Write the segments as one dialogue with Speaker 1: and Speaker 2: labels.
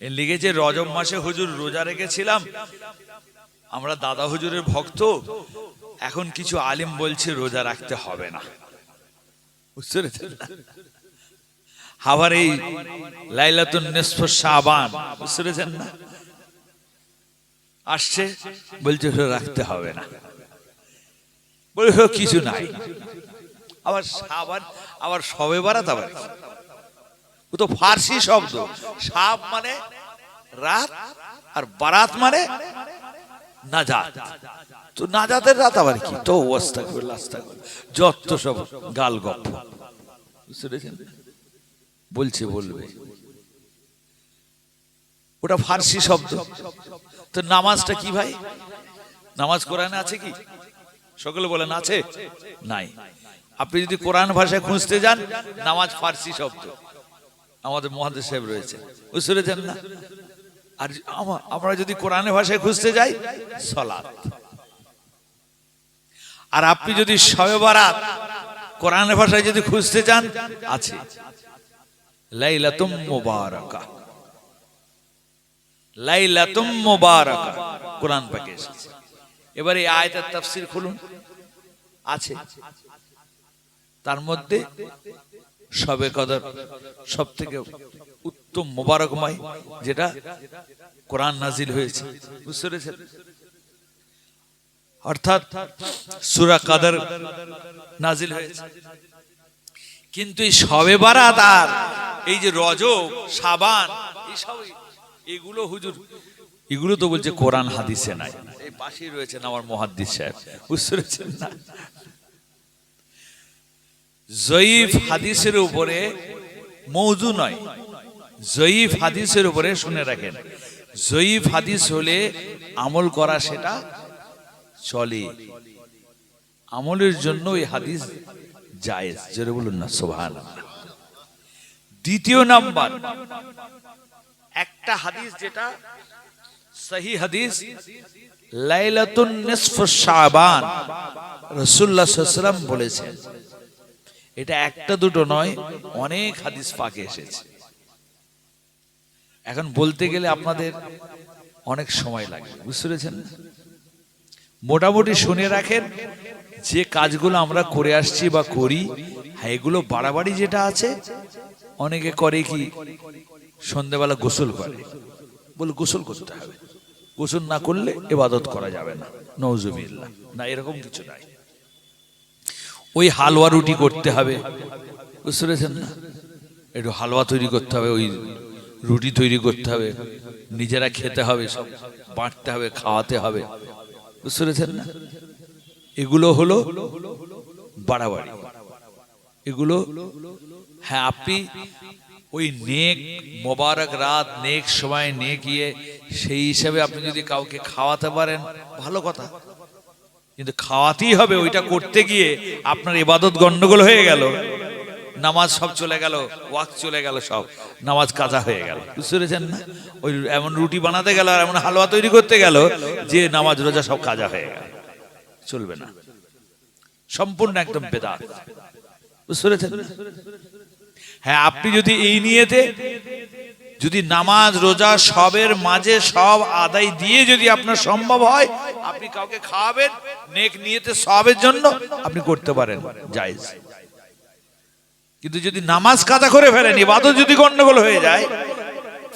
Speaker 1: এ যে রজব মাসে হুজুর রোজা রেখেছিলাম আমরা দাদা হুজুরের ভক্ত এখন কিছু আলিম বলছে রোজা রাখতে হবে না। বুঝতে আবার এই লাইলাতুন নিসফ শাবান বুঝতে পেরেছেন না? আসছে বলছে রাখতে হবে না। বলে "ও, কিছু নাই। আবার সাবান আবার সবে বারাত আবার? ও তো ফার্সি শব্দ। সাব মানে রাত আর বারাত মানে নাজাত। তো নাজাতের রাত আবার কি? তো যত সব গাল গপ বলছে, বলবে। ওটা ফার্সি শব্দ। তো নামাজটা কি ভাই? নামাজ কোরআনে আছে কি? সকলে বলেন, আছে? নাই। আপনি যদি কোরআন ভাষায় খুঁজতে যান, নামাজ ফার্সি শব্দ। আমাদের মহাদেব সাহেব রয়েছে। পেরেছেন না। আর আমরা যদি কোরআনের ভাষায় খুঁজতে যাই, সলাৎ। আর আপনি যদি শবে বারাত কোরআনের ভাষায় যদি খুঁজতে চান আছে। লাইলাতুম মুবারাকা। লাইলাতুম মুবারাকা। কোরআন পাকে এসেছে। এবার এই আয়াতের তাফসীর খুলুন। আছে। তার মধ্যে সবে কদর সব থেকে উত্তম মোবারকময় যেটা কোরআন নাজিল হয়েছে। বুঝতে অর্থাৎ সুরা কাদর নাজিল হয়েছে। কিন্তু এই সবে বারাত আর এই যে রজব সাবান এইসব এগুলো হুজুর, এগুলো তো বলছে কোরআন হাদিসে নাই। এই পাশেই রয়েছেন আমার মহাদ্দিস সাহেব। বুঝতে পেরেছেন না? জয়ীফ হাদিসের উপরে মৌজু নয়। জয়ীফ হাদিসের উপরে শুনে রাখেন। জয়ীফ হাদিস হলে আমল করা সেটা চলে। আমলের জন্য ওই হাদিস জায়েজ। জোরে বলুন না সোভান দ্বিতীয় নাম্বার, একটা হাদিস যেটা সহি হাদিস, লাইলাতুন নিসফ শাবান। রাসূলুল্লাহ সাল্লাল্লাহু আলাইহি ওয়াসাল্লাম বলেছেন এটা একটা দুটো নয়, অনেক হাদিস পাকে এসেছে। এখন বলতে গেলে আপনাদের অনেক সময় লাগে, বুঝতে পেরেছেন? মোটামুটি শুনে রাখেন, যে কাজগুলো আমরা করে আসছি বা করি হ্যাঁ এগুলো বাড়াবাড়ি যেটা আছে, অনেকে করে কি সন্ধেবেলা গোসল করে। বলে গোসল করতে হবে। গোসল না করলে এবাদত করা যাবে না। নৌজুবিল্লা না, এরকম কিছু নাই। ওই হালুয়া রুটি করতে হবে। বুঝতে পেরেছেন না? একটু হালুয়া তৈরি করতে হবে, ওই রুটি তৈরি করতে হবে। নিজেরা খেতে হবে, সব বাঁটতে হবে, খাওয়াতে হবে। বুঝতে পেরেছেন না? এগুলো হলো বাড়াবাড়ি। এগুলো হ্যাঁ আপনি ওই নেক মোবারক রাত, নেক সময়, নেক ইয়ে সেই হিসাবে আপনি যদি কাউকে খাওয়াতে পারেন, ভালো কথা। কিন্তু খাওয়াতেই হবে ওইটা করতে গিয়ে আপনার ইবাদত গন্ডগোল হয়ে গেল। নামাজ সব চলে গেল ওয়াক চলে গেল সব। নামাজ কাজা হয়ে গেল। বুঝতে পেরেছেন না? ওই এমন রুটি বানাতে গেল আর এমন হালুয়া তৈরি করতে গেল যে নামাজ, রোজা সব কাজা হয়ে গেল। চলবে না। সম্পূর্ণ একদম বেদাত। বুঝতে হ্যাঁ আপনি যদি এই নিয়েতে যদি নামাজ, রোজা সবের মাঝে সব আদায় দিয়ে যদি আপনার সম্ভব হয়, আপনি কাউকে খাওয়াবেন, নেক নিয়েতে সবের জন্য আপনি করতে পারেন, জায়েজ। কিন্তু যদি নামাজ কাদা করে ফেলেন, ইবাদত যদি গন্ডগোল হয়ে যায়,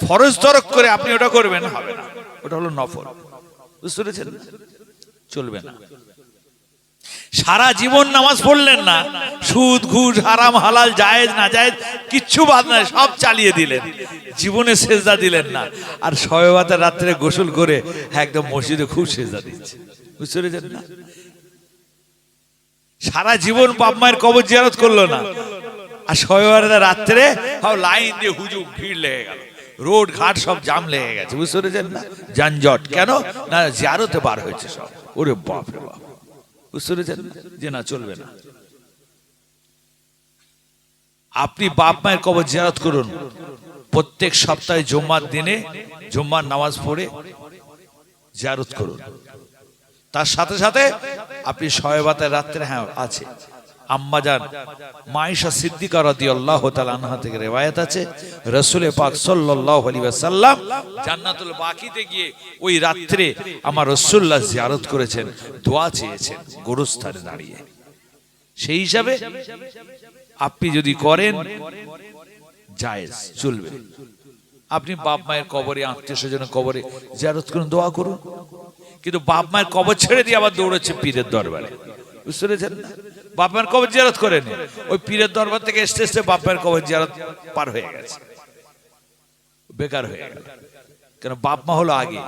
Speaker 1: ফরজ তরক করে আপনি ওটা করবেন, হবে না। ওটা হলো নফল। বুঝতে পেরেছেন? চলবে না। সারা জীবন নামাজ পড়লেন না। সুদ, ঘুষ, হারাম, হালাল, জায়েজ না জায়েজ কিচ্ছু বাদ নাই, সব চালিয়ে দিলেন। জীবনে সেজদা দিলেন না। আর সবেবাতের রাত্রে গোসল করে একদম মসজিদে খুব সেজদা দিচ্ছে। বুঝতে না? সারা জীবন বাপ মায়ের কবর জিয়ারত করল না। আর সবেবারের রাত্রে লাইন দিয়ে হুজুম ভিড় লেগে গেল। রোড, ঘাট সব জাম লেগে গেছে। বুঝতে পেরেছেন না? যানজট। কেন? না, জিয়ারতে বার হয়েছে সব। ওরে বাপ রে বাপ। যে না, চলবে না। আপনি বাপ মায়ের কবর জিয়ারত করুন। প্রত্যেক সপ্তাহে জুম্মার দিনে জুম্মার নামাজ পড়ে জিয়ারত করুন। তার সাথে সাথে আপনি সহায়তায় রাত্রে হ্যাঁ আছে। আম্মাজান মাইশা সিদ্দিকা রাদিয়াল্লাহু তাআলা আনহা থেকে রিওয়ায়াত আছে। রাসূল পাক সাল্লাল্লাহু আলাইহি ওয়াসাল্লাম জান্নাতুল বাকিতে গিয়ে ওই রাত্রে আমার রাসূলুল্লাহ জিয়ারত করেছেন, দোয়া চেয়েছেন, গোরস্থানে দাঁড়িয়ে। সেই হিসাবে আপনি যদি করেন, জায়েজ, চলবে। আপনি বাপ মায়ের কবরে, আত্মীয় স্বজনের কবরে জিয়ারত করুন, দোয়া করুন। কিন্তু বাপ মায়ের কবর ছেড়ে দিয়ে আবার দৌড়াচ্ছে পীরের দরবারে। বুঝতে পেরেছেন না? বাপ মায়ের কবর জিয়ারত করেন ওই পীরের দরবার থেকে এসতে এসতে বাপ মায়ের কবর জিয়ারত পার হয়ে গেছে। বেকার হয়ে গেল। কেন বাপ মা হলো আগে।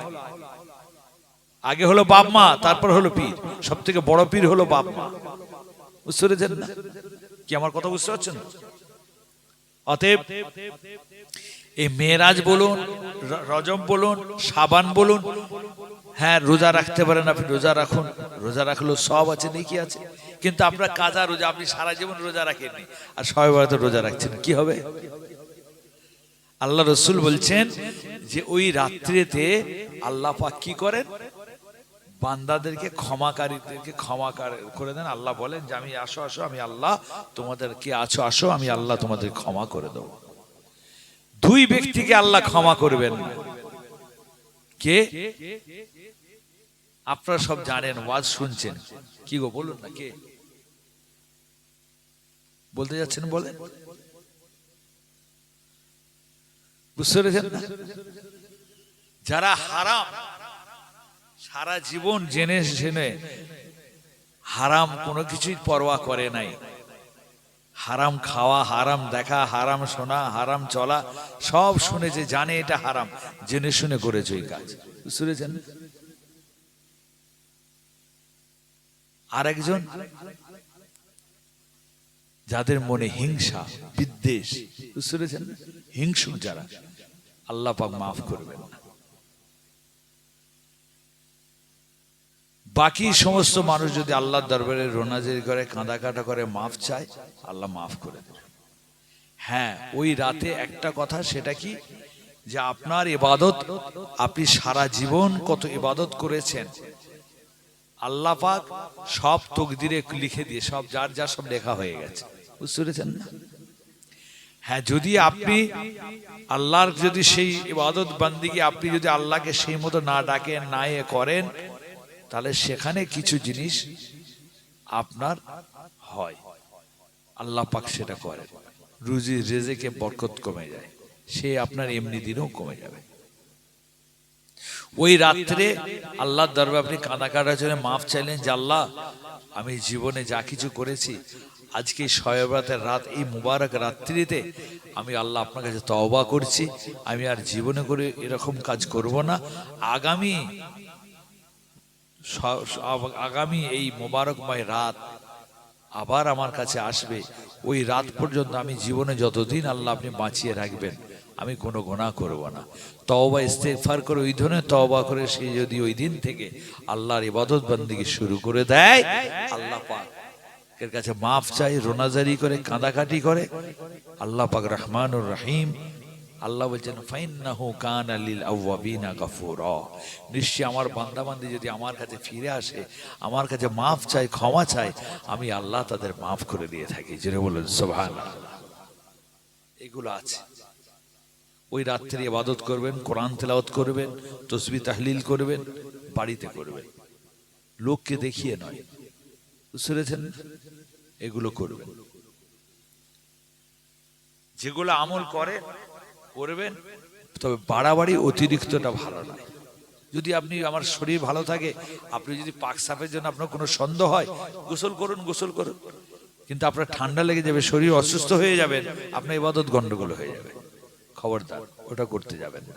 Speaker 1: আগে হলো বাপ মা, তারপর হলো পীর। সব থেকে বড় পীর হলো বাপ মা। বুঝতে পেরেছেন না? কি আমার কথা বুঝতে পারছেন? অতএব এই মেয়েরাজ বলুন রজম বলুন, সাবান বলুন হ্যাঁ রোজা রাখতে পারেন আপনি, রোজা রাখুন। রোজা রাখলেও সব আছে, নাকি আছে? কিন্তু আপনার কাজা রোজা, আপনি সারা জীবন রোজা রাখেননি। আর সবাই তো রোজা রাখছেন, কি হবে? আল্লাহ রসুল বলছেন যে ওই রাত্রিতে আল্লাহ পাক কি করেন? বান্দাদেরকে ক্ষমাকারীদেরকে ক্ষমা কার- দেন। আল্লাহ বলেন যে, আমি, আসো আসো, আমি আল্লাহ তোমাদের কি আছো আসো, আমি আল্লাহ তোমাদের ক্ষমা করে দেবো। দুই ব্যক্তিকে আল্লাহ ক্ষমা করবেন। কে? আপনারা সব জানেন, ওয়াজ শুনছেন। কি গো, বলুন না কে? বলতে যাচ্ছেন পেরেছেন যারা হারাম, সারা জীবন জেনে জেনে হারাম কোনো কিছুই পরোয়া করে নাই। হারাম খাওয়া, হারাম দেখা, হারাম শোনা, হারাম চলা, সব শুনেছে জানে এটা হারাম, জেনে শুনে করেছে ওই কাজ। বুঝতে পেরেছেন? আর একজন যাদের মনে হিংসা, বিদ্বেষ বুঝতে হিংসু যারা, আল্লাহ পাক মাফ করবেন। বাকি সমস্ত মানুষ যদি আল্লাহর দরবারে রোনাজারি করে কাঁদা কাটা করে, মাফ চায়, আল্লাহ মাফ করে দেবে হ্যাঁ ওই রাতে একটা কথা, সেটা কি? যে আপনার ইবাদত, আপনি সারা জীবন কত ইবাদত করেছেন আল্লাহ পাক সব তকদিরে লিখে দিয়ে, সব যার যা সব লেখা হয়ে গেছে। বুঝতে পেরেছেন না? হ্যাঁ যদি আপনি আল্লাহর যদি সেই ইবাদত বান্দিকে আপনি যদি আল্লাহকে সেই মতো না ডাকেন, না এ করেন, তাহলে সেখানে কিছু জিনিস আপনার হয়। আল্লাহ পাক সেটা করেন রুজি রেজেকে বরকত কমে যায়। সে আপনার এমনি দিনেও কমে যাবে। ওই রাত্রে আল্লাহর দরবার আপনি কাঁদা কাটার জন্য মাফ চাইলেন যে আল্লাহ, আমি জীবনে যা কিছু করেছি, আজকে শয়বরাতের রাত, এই মুবারক রাত্রিতে আমি আল্লাহ আপনার কাছে তওবা করছি, আমি আর জীবনে করে এরকম কাজ করব না। আগামী আগামী এই মোবারকময় রাত আবার আমার কাছে আসবে। ওই রাত পর্যন্ত আমি জীবনে যতদিন আল্লাহ আপনি বাঁচিয়ে রাখবেন। আমি কোনো গোনা করব না। তওবা ইস্তেগফার করে ওই ধরনের তওবা করে সে যদি ওই দিন থেকে আল্লাহর ইবাদত বান্দিকে শুরু করে দেয়, আল্লাহ পাক এর কাছে মাফ চাই, রোনাজারি করে, কাঁদাকাটি করে। আল্লাহ পাক রহমানুর রহিম, আল্লাহ বলছেন, ফাইন্নাহু কানা লিল আওয়াবিনা গাফুরা। নিশ্চয়ই আমার বান্দাবান্দি যদি আমার কাছে ফিরে আসে, আমার কাছে মাফ চাই ক্ষমা চাই আমি আল্লাহ তাদের মাফ করে দিয়ে থাকি। যেটা বলেন, সুবহানাল্লাহ। এগুলো আছে। ওই রাত্রে ইবাদত করবেন, কোরআন তেলাওত করবেন তসবি তাহলিল করবেন, বাড়িতে করবেন। লোককে দেখিয়ে নয় বুঝতে এগুলো করবেন। যেগুলো আমল করে, করবেন, তবে বাড়াবাড়ি অতিরিক্তটা ভালো নয় যদি আপনি, আমার শরীর ভালো থাকে, আপনি যদি পাক সাপের জন্য আপনার কোনো সন্দেহ হয়, গোসল করুন গোসল করুন। কিন্তু আপনার ঠান্ডা লেগে যাবে, শরীর অসুস্থ হয়ে যাবেন আপনার ইবাদত গন্ডগোল হয়ে যাবে। খবরদার ওটা করতে যাবেন না।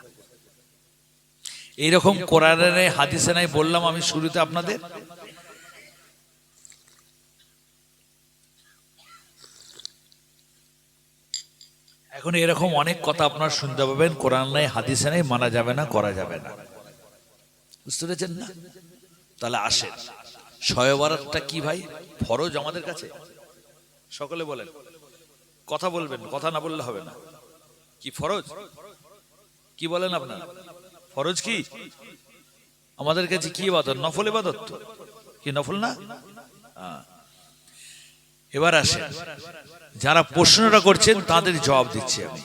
Speaker 1: এইরকম কোরআনে হাদিসে নাই বললাম আমি শুরুতে আপনাদের। এখন এরকম অনেক কথা আপনার শুনতে পাবেন কোরআন নাই হাদিসে নাই মানা যাবে না করা যাবে না। বুঝতে পেরেছেন না? তাহলে আসেন। শয়বারটা কি ভাই? ফরজ আমাদের কাছে? সকলে বলেন। কথা বলবেন কথা না বললে হবে না। কি ফরজ? কি বলেন আপনার? ফরজ কি? আমাদের কাছে কি ইবাদত? নফল ইবাদত? কি নফল না? হ্যাঁ। এবার আসে যারা প্রশ্নটা করছেন, তাদের জবাব দিচ্ছি আমি।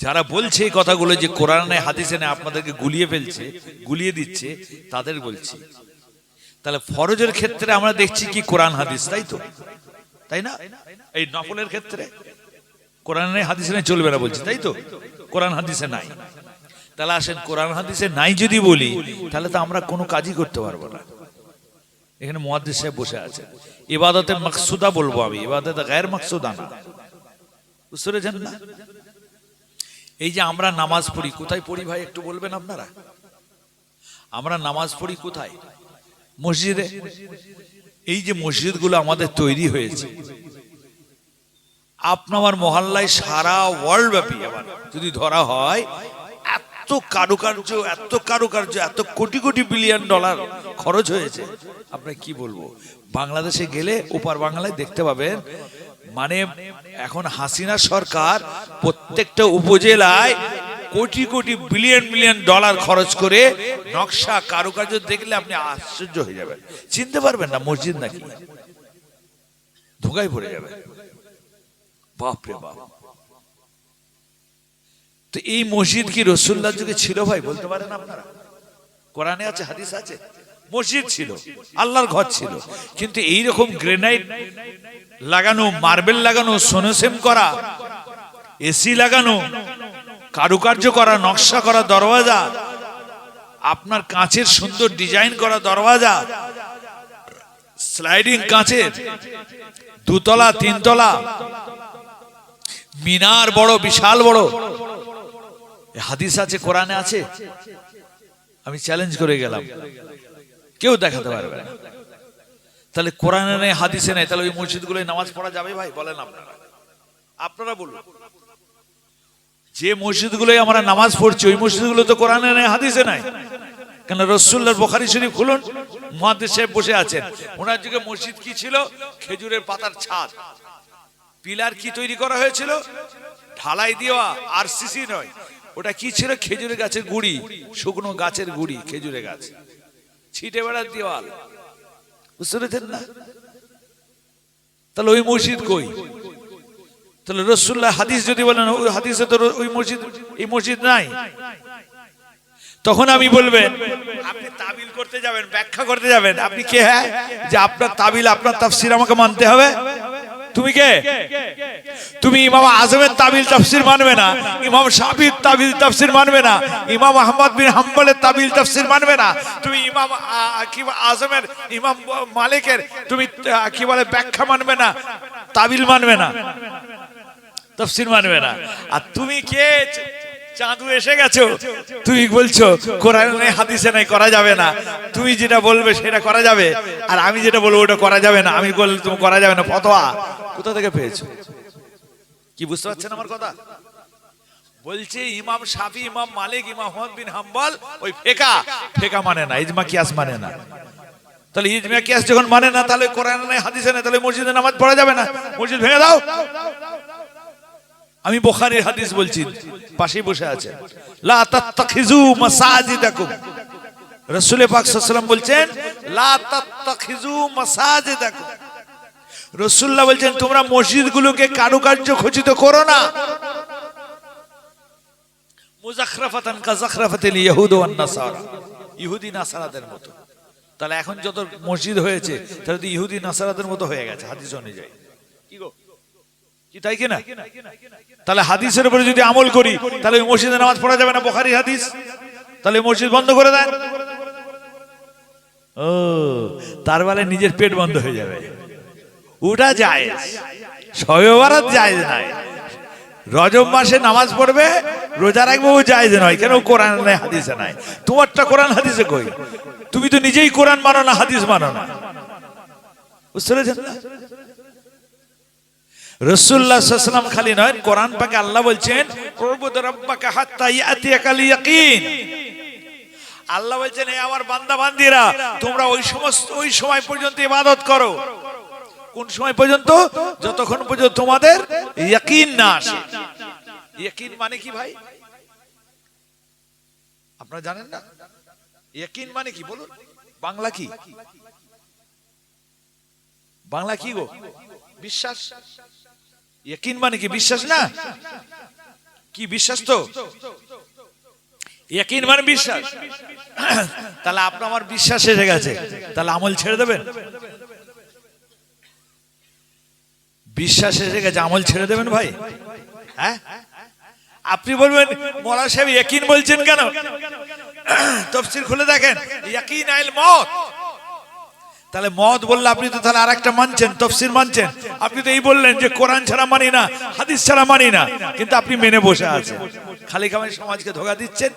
Speaker 1: যারা বলছে এই কথাগুলো যে কোরআনে, হাদিসে না আপনাদেরকে গুলিয়ে ফেলছে, গুলিয়ে দিচ্ছে, তাদের বলছি। তাহলে ফরজের ক্ষেত্রে আমরা দেখছি কি কোরআন, হাদিস, তাই তো? তাই না? এই নফলের ক্ষেত্রে? কোরআনে হাদিসে নাই, চলবে না বলছি, তাই তো? কোরআন হাদিসে নাই। তাহলে আসেন, কোরআন হাদিসে নাই যদি বলি, তাহলে তো আমরা কোনো কাজই করতে পারব না। এখানে মুয়াদ্দিস সাহেব বসে আছেন ইবাদতে মাকসুদা বলব আমি, ইবাদতে গায়ের মাকসুদা না। বুঝতে পেরেছেন না? এই যে আমরা নামাজ পড়ি, কোথায় পড়ি ভাই, একটু বলবেন আপনারা? আমরা নামাজ পড়ি কোথায়? মসজিদে? এই যে মসজিদগুলো আমাদের তৈরি হয়েছে আপনার মহল্লায় সারা ওয়ার্ল্ড ব্যাপী আবার যদি ধরা হয়, এত কারুকার্য এত কারুকার্য, এত কোটি কোটি বিলিয়ন ডলার খরচ হয়েছে। আপনাকে কি বলব? বাংলাদেশে গেলে ওপার বাংলায় দেখতে পাবেন মানে এখন হাসিনা সরকার প্রত্যেকটা উপজেলায় crore crore billion billion dollar খরচ করে নকশা, কারুকার্য দেখলে আপনি আশ্চর্য হয়ে যাবেন। চিনতে পারবেন না, মসজিদ নাকি? ধোকায় পড়ে যাবে বাপরে বাপ। তো এই মসজিদ কি রসুল্লার যুগে ছিল ভাই, বলতে পারেন আপনারা? কোরআনে আছে, হাদিস আছে? মসজিদ ছিল, আল্লাহর ঘর ছিল। কিন্তু এই রকম গ্রেনাইট লাগানো, মার্বেল লাগানো, সোনোসেম করা এসি লাগানো, কারুকার্য করা, নকশা করা দরওয়াজা, আপনার কাঁচের সুন্দর ডিজাইন করা দরওয়াজা, স্লাইডিং কাঁচের দুতলা, তিনতলা মিনার বড়, বিশাল বড়। হাদিস আছে, কোরআনে আছে? আমি চ্যালেঞ্জ করে গেলাম। কেউ দেখাতে পারবে না। তাহলে কোরআনে নেই, হাদিসে নেই, তাহলে ওই মসজিদগুলোয় নামাজ পড়া যাবে ভাই? বলেন আপনারা। আপনারা বলুন। যে মসজিদগুলোয় আমরা নামাজ পড়ছি, ওই মসজিদগুলো তো কোরআনে নেই, হাদিসে নাই। কেন রসুল্লার বোখারি শরীফ খুলুন মহাদেশ সাহেব বসে আছেন। ওনার যুগে মসজিদ কি ছিল? খেজুরের পাতার ছাদ। পিলার কি তৈরি করা হয়েছিল? ঢালাই দেওয়া আর সিসি নয়। ওটা কি ছিল? খেজুরের গাছের গুড়ি, শুকনো গাছের গুড়ি, খেজুরের গাছ। ছিটে বেড়ার দেওয়াল। বুঝতে পেরেছেন না? তাহলে ওই মসজিদ কই? তাহলে রসুল্লাহ হাদিস যদি বলেন, ওই হাদিসে তো ওই মসজিদ, এই মসজিদ নাই। তখন আমি বলবেন, আপনি তাবিল করতে যাবেন, ব্যাখ্যা করতে যাবেন। আপনি কে হ্যাঁ? যে আপনার তাবিল, আপনার তাফসির আমাকে মানতে হবে। তুমি কে? তুমি ইমাম আজমের তাবিল তাফসির মানবে না, ইমাম সাবির তাবিল তাফসির মানবে না, ইমাম আহমদ বিন হাম্বলের তাবিল তাফসির মানবে না। তুমি ইমাম কি আজমের ইমাম মালিকের তুমি কি বলে, ব্যাখ্যা মানবে না, তাবিল মানবে না, তফসির মানবে না। আর তুমি কে? চাঁদু এসে গেছো। তুমি বলছো, কোরআন, হাদিসে নাই, করা যাবে না। তুমি যেটা বলবে, সেটা করা যাবে। আর আমি যেটা বলব, ওটা করা যাবে না। আমি বললে তুমি করা যাবে না, ফতোয়া। কোথা থেকে পেয়েছ? কি বুঝতে পারছেন আমার কথা? বলছে, ইমাম শাফি, ইমাম মালিক, ইমাম আহমদ বিন হাম্বল, ওই ফেকা। ফেকা মানে না, ইজমা কিয়াস মানে না। তাহলে ইজমা কিয়াস যখন মানে না, তাহলে কোরআন নেই, হাদিসে নেই, তাহলে মসজিদে নামাজ পড়া যাবে না। মসজিদ ভেঙে দাও। আমি বোখারির হাদিস বলছি পাশে বসে আছে। লা তাত্তাখিজু বলছেন বলছেন, তোমরা মসজিদগুলোকে কারুকার্য খচিত করো না। ইহুদ নাসারাদের মতো। তাহলে এখন যত মসজিদ হয়েছে, তাহলে তো ইহুদি নাসারাদের মতো হয়ে গেছে, হাদিস অনুযায়ী। কি গো? তাই কিনা তাহলে হাদিসের উপরে যদি আমল করি, তাহলে ওই মসজিদে নামাজ পড়া যাবে না বোখারি হাদিস? তাহলে মসজিদ বন্ধ করে দেন। ও, তার বেলা নিজের পেট বন্ধ হয়ে যাবে। ওটা যায় সয়বারাত যায় নাই। রজব মাসে নামাজ পড়বে, রোজা রাখবে যায় নয় কেন কোরআন নাই, হাদিসে নাই? তোমারটা কোরআন, হাদিসে কই? তুমি তো নিজেই কোরআন মানো না, হাদিস মানো না। বুঝতে পেরেছেন না? রসুল্লাহ সাল্লাম খালি নয়, কোরআন পাকে আল্লাহ বলছেন আল্লাহ বলছেন এই আমার বান্দা বান্দিরা তোমরা ওই সমস্ত, ওই সময় পর্যন্ত ইবাদত করো। কোন সময় পর্যন্ত? যতক্ষণ পর্যন্ত তোমাদের ইয়াকিন না আসে। ইয়াকিন মানে কি ভাই? আপনারা জানেন না? ইয়াকিন মানে কি? বলুন। বাংলা কি? বাংলা কি গো? বিশ্বাস? ইয়াকিন মানে কি বিশ্বাস না? কি বিশ্বাস তো? ইয়াকিন মানে বিশ্বাস। তাহলে আপনার আমার বিশ্বাস এসে গেছে। তাহলে আমল ছেড়ে দেবেন? বিশ্বাস এসে গেছে, আমল ছেড়ে দেবেন ভাই? হ্যাঁ? আপনি বলবেন মরা সাহেব, ইয়াকিন বলছেন কেন? তফসিল খুলে দেখেন, ইয়াকিন আইল মত। তাহলে মদ বললে আপনি তো তাহলে আর একটা মানছেন, তফসির মানছেন। আপনি তো এই বললেন যে কোরআন ছাড়া মানি না, হাদিস ছাড়া মানি না, কিন্তু আপনি মেনে বসে আছেন। খালি কামাই সমাজকে ধোকা দিচ্ছেন,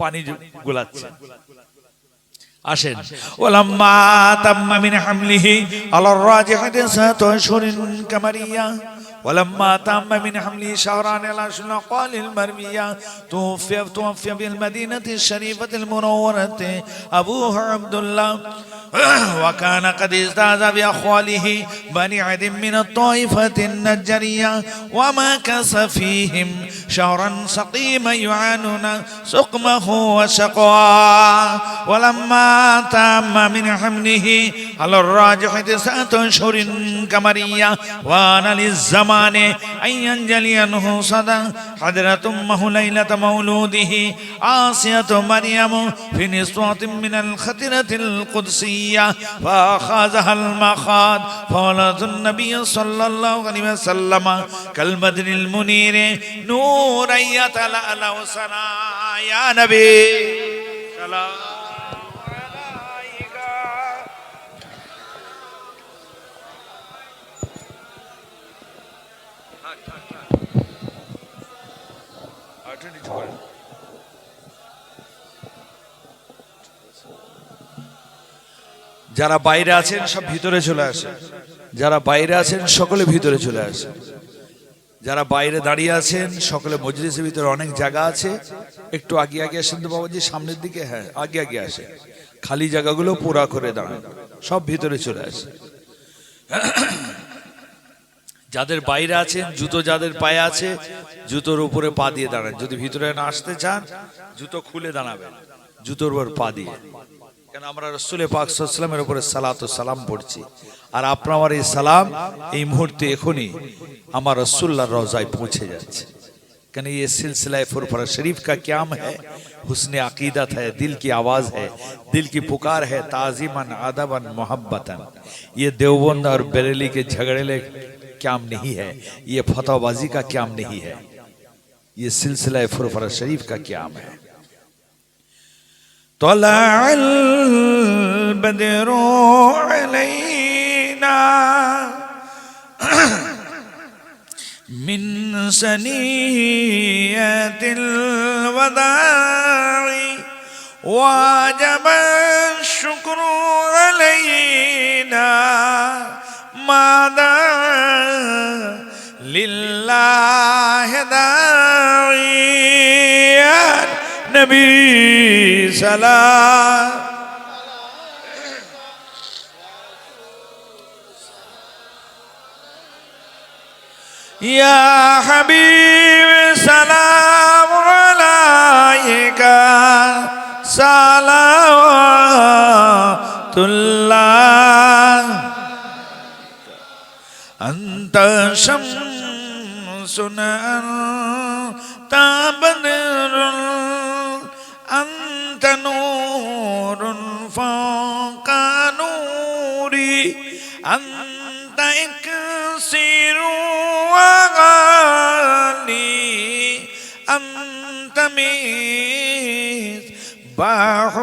Speaker 1: পানি গোলাচ্ছেন। আসেন। ওলাম্মা তাম্মা মিন হামলিহি আলার রাজিহাতি সাত আশহুরিন কামারিয়া। ولما تم من حمله شهران العشر قال المرمية توفي توفي بالمدينة الشريفة المنورة أبوه عبد الله وكان قد أستاذ بأخواله بني عد من الطائفة النجرية ومكث فيهم. شهرا سقيما يعانون سقمه وشقوا ولما تم من حمله على الراجح تسعة أشهر كمرية وأنا للزمان أن ينجلي عنه صدى. حضرة أمه ليلة مولوده عاصية مريم في نسوة من الخطرة القدسية فأخذها المخاض. فولد النبي صلى الله عليه وسلم كالبدر المنير نورا যারা বাইরে আছেন সব ভিতরে চলে আসে যারা বাইরে আছেন সকলে ভিতরে চলে আসে যারা বাইরে দাঁড়িয়ে আছেন, সকলে মজলিসের ভিতরে অনেক জায়গা আছে। একটু আগে আগে আসেন তো বাবাজি, সামনের দিকে হ্যাঁ আগে আগে আসে। খালি জায়গাগুলো পুরা করে দাঁড়ান, সব ভিতরে চলে আসে। যাদের বাইরে আছেন, জুতো যাদের পায়ে আছে, জুতোর উপরে পা দিয়ে দাঁড়ান। যদি ভিতরে না আসতে চান, জুতো খুলে দাঁড়াবেন, জুতোর উপর পা দিয়ে। কেন আমরা রসুলের পাক সাল্লামের উপরে সালাত ও সালাম পড়ছি আর আপনার আমার এই সালাম এই মুহূর্তে এখনই আমার রসুল্লাহ রওজায় পৌঁছে যাচ্ছে কেন ये सिलसिला फुरफरा शरीफ का क्याम है हुस्न अकीदत है दिल की आवाज है दिल की पुकार है ताजीमन अदबन मोहब्बतन ये देवबंद और बरेली के झगड़े क्याम नहीं है ये फतवाबाजी का क्याम नहीं है ये सिलसिला फुरफरा शरीफ का क्याम है طلع البدر علينا. من سنية الوداع واجب الشكر علينا. ماذا لله داعي يا সালাম ইয়া হাবিব সালাম আলাইকা। সালাওয়াতুল্লাহ। আনতা শামসুন أنت إكسير وغالي أنت مصباح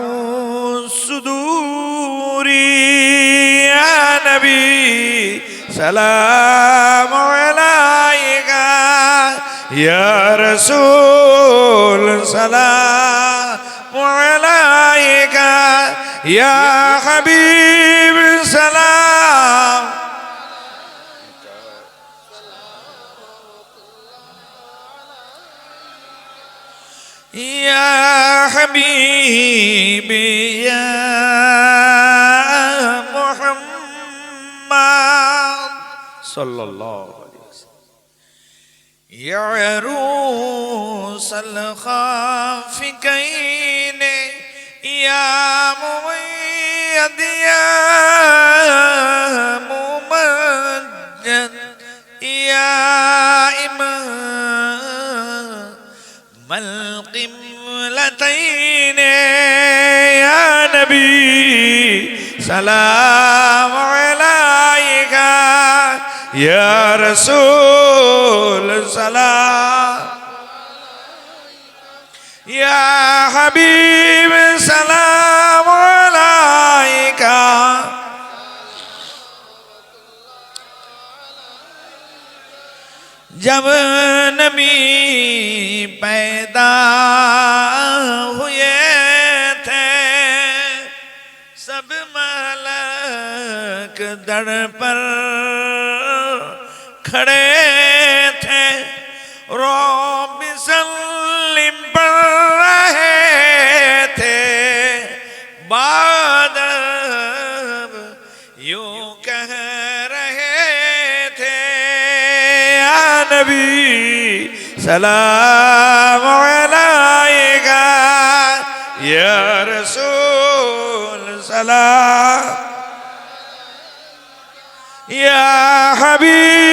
Speaker 1: الصدور. يا نبي سلام عليك. يا رسول سلام عليك. يا حبيب سلام يا حبيبي يا محمد. صلى الله عليه وسلم. يا عروس الخافكين يا مؤيد يا ممجد يا إمام.
Speaker 2: الجنتين يا نبي سلام عليك يا رسول سلام يا حبيب سلام عليك جب نبی پیدا हुए थे। सब मलक दर पर खड़े थे। रोब सल्लिम पर रहे थे। बाद यूँ कह रहे थे नबी, सलाम রসুল সালাম। ইয়া হাবিব।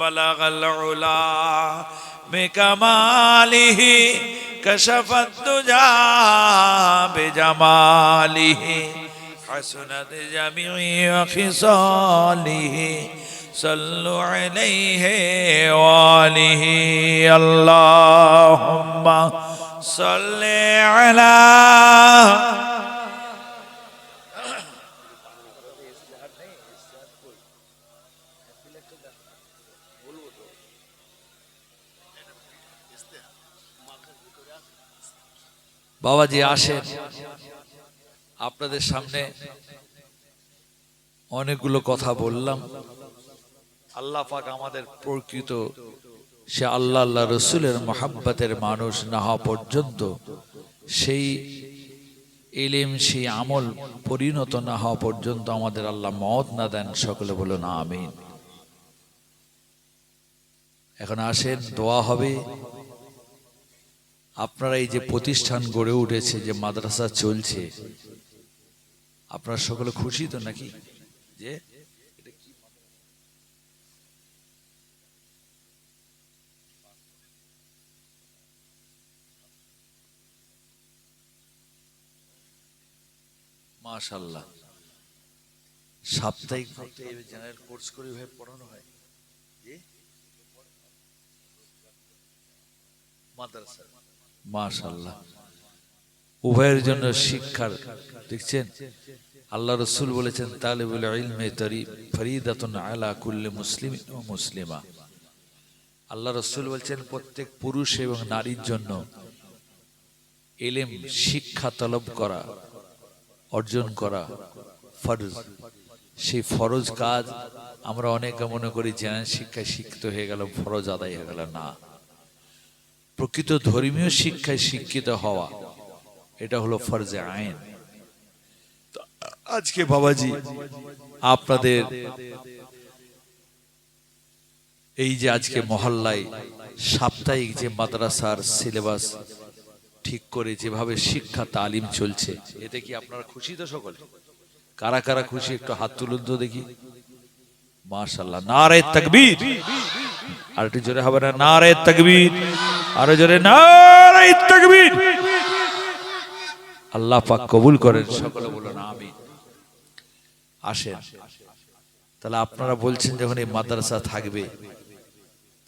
Speaker 2: بلغ العلا بكماله كشف الدجى بجماله. حسنت جميع خصاله صلوا عليه وآله. اللهم صل على
Speaker 1: বাবাজি আসেন। আপনাদের সামনে অনেকগুলো কথা বললাম। আল্লাহ পাক আমাদের প্রকৃত সে আল্লাহ আল্লাহ রসুলের মহাব্বতের মানুষ না হওয়া পর্যন্ত সেই এলেম সেই আমল পরিণত না হওয়া পর্যন্ত আমাদের আল্লাহ মত না দেন, সকলে বলো না আমিন। এখন আসেন, দোয়া হবে। আপনারা এই যে প্রতিষ্ঠান গড়ে উঠেছে, যে মাদ্রাসা চলছে, আপনারা সকলে খুশি তো নাকি? যে মাশাল্লাহ সাপ্তাহিক জেনারেল কোর্স করে ভাবে পড়ানো হয়? মাদ্রাসা। মাশাল্লাহ উভয়ের জন্য শিক্ষার, দেখছেন? আল্লাহ রসুল বলেছেন, তালেবুল ইলমে তরি, ফরিদাতুন আলা কুল্লে মুসলিম ও মুসলিমা। আল্লাহ রসুল বলছেন, প্রত্যেক পুরুষ এবং নারীর জন্য এলেম শিক্ষা তলব করা, অর্জন করা ফরজ। সেই ফরজ কাজ আমরা অনেকে মনে করি জেনারেল শিক্ষায় শিক্ষিত হয়ে গেল ফরজ আদায় হয়ে গেল। না। প্রকৃত ধর্মীয় শিক্ষায় শিক্ষিত হওয়া, এটা হলো ফরজে আইন। আজকে বাবাজি, আপনাদের এই যে আজকে মহল্লায় সাপ্তাহিক যে মাদ্রাসার সিলেবাস ঠিক করে যেভাবে শিক্ষা তালিম চলছে, এতে কি আপনারা খুশি তো সকলে? কারা কারা খুশি? একটু হাত তুলুন তো দেখি। মাশাল্লাহ নারে তাকবীর। আর একটু জোরে হবে না নারে তাকবীর। আরও জোরে আল্লাহ পাক কবুল করেন, সকলে বলুন আমি আসেন। তাহলে আপনারা বলছেন যখন এই মাদ্রাসা থাকবে,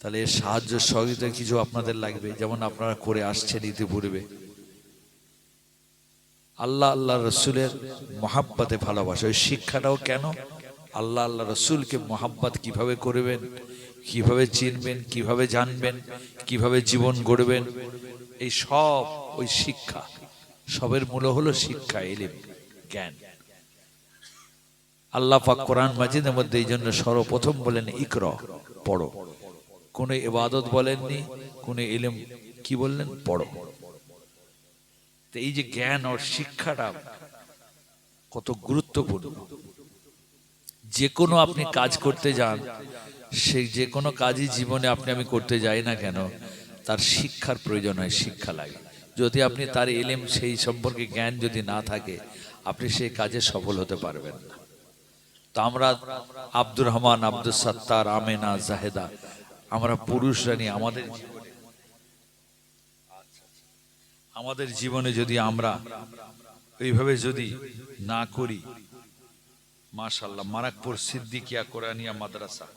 Speaker 1: তাহলে এর সাহায্য সহযোগিতা কিছু আপনাদের লাগবে? যেমন আপনারা করে আসছেন ইতিপূর্বে। আল্লাহ আল্লাহ রসুলের মহাব্বাতে ভালোবাসা। ওই শিক্ষাটাও কেন? আল্লাহ আল্লাহ রসুলকে মহাব্বাত কীভাবে করবেন? কীভাবে চিনবেন, কীভাবে জানবেন, কীভাবে জীবন গড়বেন, এই সব ওই শিক্ষা। সবের মূল হলো শিক্ষা, এলিম, জ্ঞান। আল্লাহ পাক কোরআন মাজিদের মধ্যে এই জন্য সর্বপ্রথম বলেন, ইকর, পড়ো। কোনো ইবাদত বলেননি, কোনো ইলম কি বললেন? পড়ো। তো এই যে জ্ঞান আর শিক্ষাটা কত গুরুত্বপূর্ণ। যে কোনো আপনি কাজ করতে যান সেই যে কোনো কাজই জীবনে আপনি আমি করতে যাই না কেন, তার শিক্ষার প্রয়োজন হয়, শিক্ষা লাগে। যদি আপনি তার এলেম, সেই সম্পর্কে জ্ঞান যদি না থাকে, আপনি সেই কাজে সফল হতে পারবেন না। তো আমরা আব্দুর রহমান আব্দুল সত্তার, আমেনা, জাহেদা, আমরা পুরুষরা নিয়ে আমাদের আমাদের জীবনে যদি আমরা এইভাবে যদি না করি মাশাল্লাহ মারাকপুর সিদ্দিকিয়া কোরআনিয়া মাদ্রাসা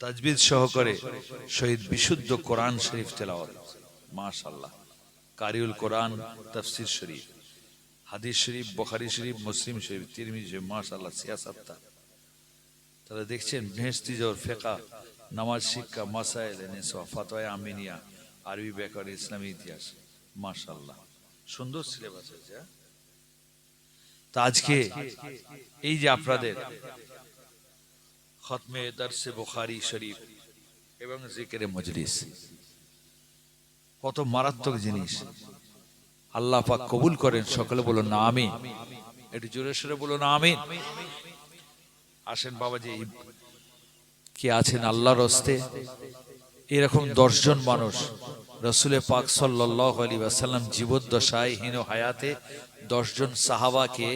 Speaker 1: তাজবিদ সহকারে শহীদ বিশুদ্ধ কোরআন শরীফ তেলাওয়াত। মাশাল্লাহ কারিউল কোরআন, তফসির শরীফ। হাদিস শরীফ, বখারি শরীফ, মুসলিম শরীফ, তিরমিজি শরীফ মাশাল্লাহ সিয়াসাত্তা তাহলে দেখছেন ভেস্তিজর ফেকা, নামাজ শিক্ষা মাসাইল এনেসা ফাতোয়া আমিনিয়া, আরবি ব্যাকরণ, ইসলামী ইতিহাস। মাশাল্লাহ সুন্দর সিলেবাস আছে হ্যাঁ? তা আজকে এই যে আপনাদের খতমে দর্শে বুখারি শরীফ এবং জিকেরে মজলিস। কত মারাত্মক জিনিস। আল্লাহ পাক কবুল করেন, সকলে বলুন না আমি একটু জোরে সরে বলুন না আমি আসেন বাবাজি, কে আছেন আল্লাহর হস্তে? এরকম দশজন মানুষ রসুলের পাক সাল্লাহ জীবদ্দশায় হীন হায়াতে দশজন সাহাবাকে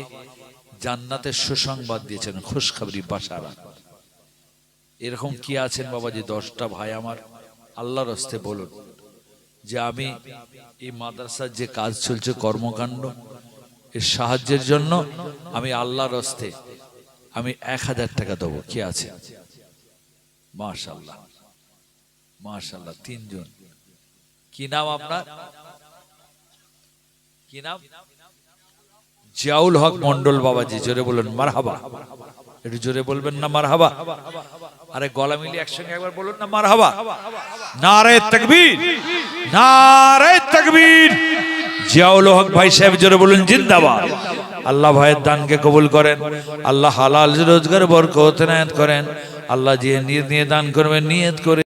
Speaker 1: জান্নাতের সুসংবাদ দিয়েছেন, খুশখবরি বাসারা এরকম কি আছেন বাবাজি দশটা ভাই আমার? আল্লাহর হস্তে বলুন। যে আমি এই মাদ্রাসার যে কাজ চলছে কর্মকাণ্ড এর সাহায্যের জন্য আমি আল্লাহর হস্তে আমি এক হাজার টাকা দেবো। কি আছে? মাশাল্লাহ মাশাল্লাহ তিনজন। কি নাম আপনার? কি নাম? জিয়াউল হক মন্ডল বাবাজি জোরে বলুন মারহাবা। একটু জোরে বলবেন না মার হাবা আরে গলা মিলিয়ে একসঙ্গে একবার বলুন না, মারহাবা। নারে তকবীর নারে তকবীর। জিয়াউল হক ভাই সাহেব জোরে বলুন, জিন্দাবাদ। আল্লাহ ভাইয়ের দানকে কবুল করেন, আল্লাহ হালাল রোজগার, বরকত নায়াত করেন। আল্লাহ যে নিয়ে দান করবেন নিয়ত করে